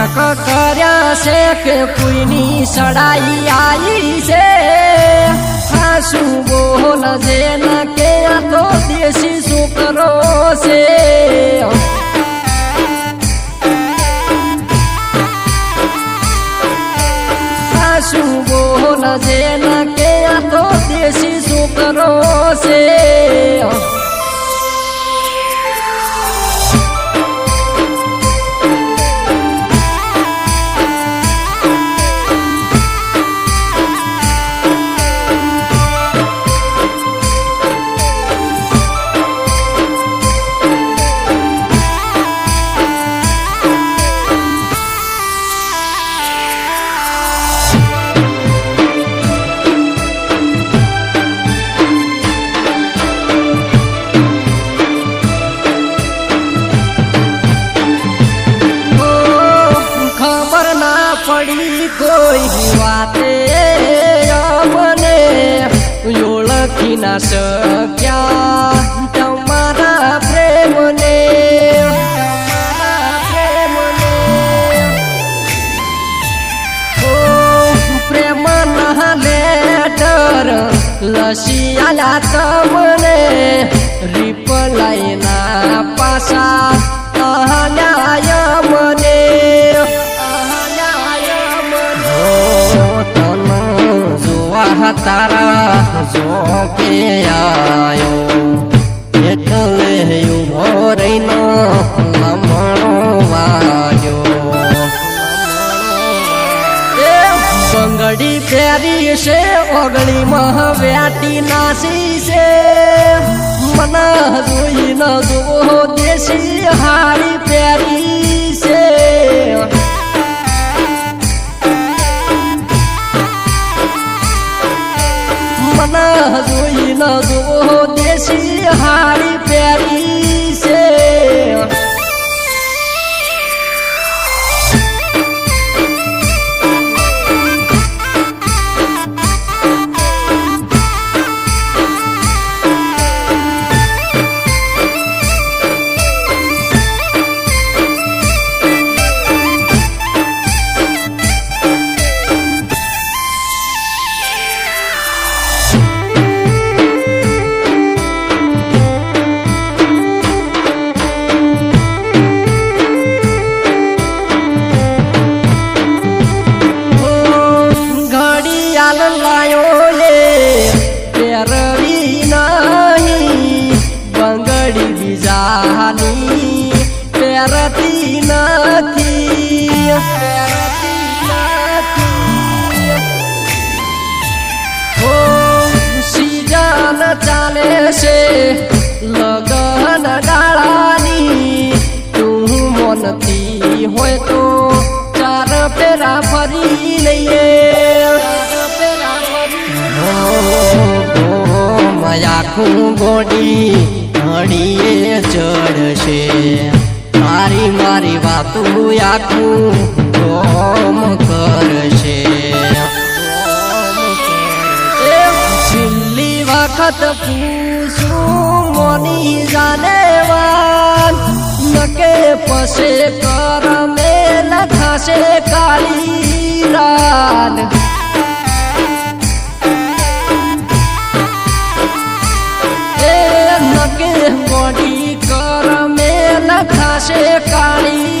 શક કર્યા છે કે કોઈની સડાઈ આવી છે? હાસું બોલ જેન કે આ તો દેશી છોકરો છે? હાસું બોલ જેન કે આ તો દેશી છોકરો છે? કોઈ વાતે અમને ઓળખી ના શક્યા તમારા પ્રેમને પ્રેમ ના લેટર લસી આલા તમને રિપલાઈ ના પાસા અહલ્યાય બંગડી છે ઓગળી મહ વ્યાટી નાસી છે. મને જોઈ ન જોવો દેશી હાડી પહેરી લગન ડાળાની તું મનતી હોય તો ચાર પેરા ફરી લઈએ. આખું ગોડી ઘડીએ ચડશે. મારી મારી વાતું આખું ગોમ કરશે. છેલ્લી વખત પૂછું গান নকে মডি কর মেলা খাসে কালী